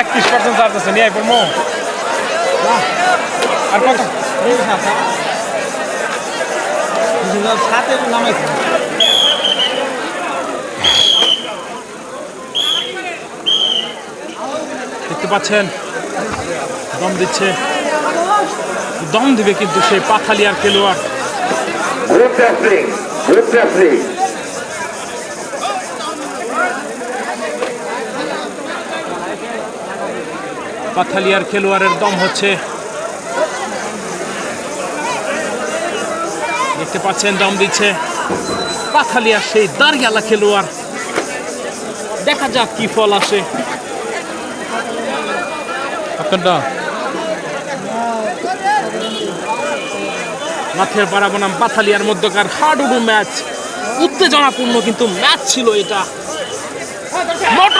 একত্রিশ percent charge আছে, নিয়ে পড়ব আর কত? দেখতে পাচ্ছেন, দম দিচ্ছে। দম দিবে কিন্তু সেই পাথালিয়ার খেলোয়াড়। পাথালিয়ার খেলোয়াড়ের দম হচ্ছে। দেখতে পাচ্ছেন দম দিচ্ছে পাথালিয়ার সেই দাঁড়িয়ালা খেলোয়াড়। দেখা যাক কি ফল আসে। আপনারটা? মাথের পাড়া বনাম পাথালিয়ার মধ্যকার হাডুডু ম্যাচ। উত্তেজনাপূর্ণ কিন্তু ম্যাচ ছিল এটা।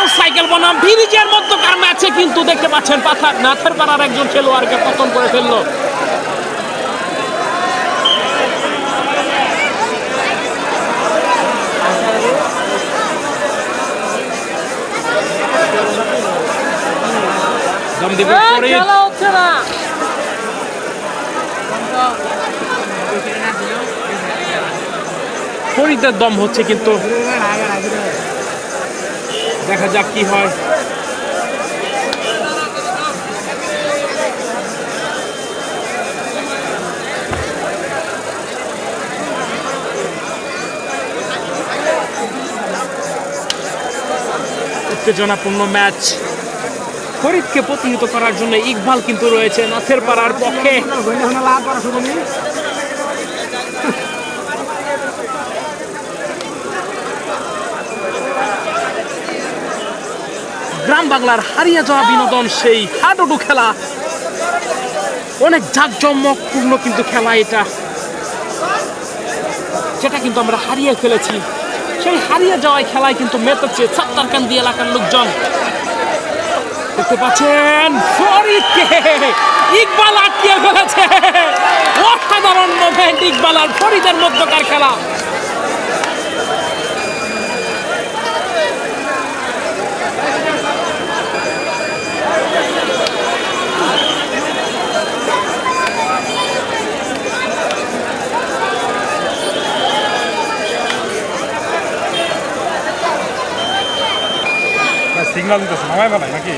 মোটর সাইকেল বনাম ব্রিজের মধ্যকার ম্যাচে কিন্তু দেখতে পাচ্ছেন পাথার নাথের পাড়ার একজন খেলোয়াড়কে পতন করে ফেলল। ফরিদের দম হচ্ছে কিন্তু দেখা যাক কি হয় উত্তেজনাপূর্ণ ম্যাচ ফরিদকে প্রতিহিত করার জন্য ইকবাল কিন্তু রয়েছে নাথের পাড়ার পক্ষে গ্রাম বাংলার হারিয়ে যাওয়া বিনোদন সেই হাডুডু খেলা। অনেক জাঁকজমকপূর্ণ কিন্তু খেলা এটা। যেটা কিন্তু আমরা হারিয়ে ফেলেছি। সেই হারিয়ে যাওয়া এই খেলায় কিন্তু মেতেছে সাত্তারকান্দি এলাকার লোকজন। দেখতে পাচ্ছেন ইকবাল আটকিয়ে ফেলেছে। অসাধারণ মোমেন্ট ইকবাল আর ফরিদের মধ্যকার খেলা। সিগনাল দিতেছে নামাই বেলায় নাকি?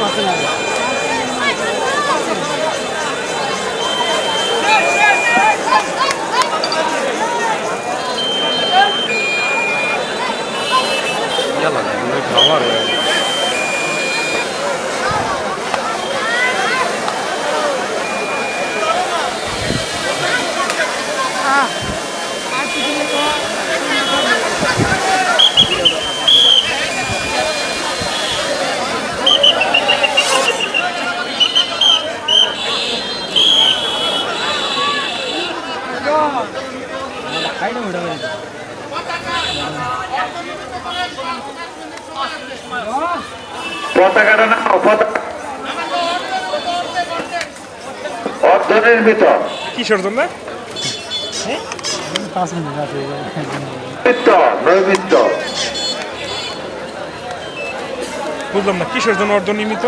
পার্সেন্ট না পতাকাটা নাও পতাকা অর্ধনির্মিত কিসের জন্য নৈমিত্ত বুঝলাম না কিসের জন্য অর্ধ নিয়মিত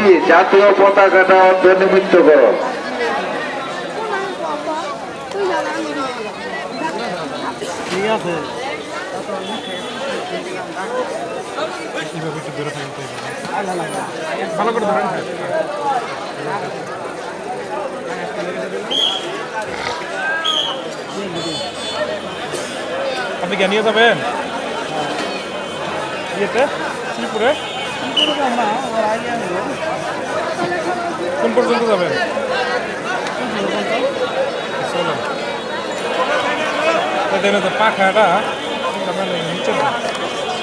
সফি জাতীয় পতাকাটা অর্ধনির্মিত করো। ঠিক আছে ভালো করে ধরেন আপনি কে নিয়ে যাবেন? ইয়েতে শ্রীপুরে কোন পর্যন্ত যাবেন? তো পাখাটা আপনার নিচে।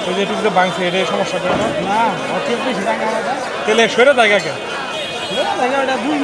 ওই যে একটু বাংছে এটাই সমস্যা করে না? তেলে সরে জায়গা কেন দুই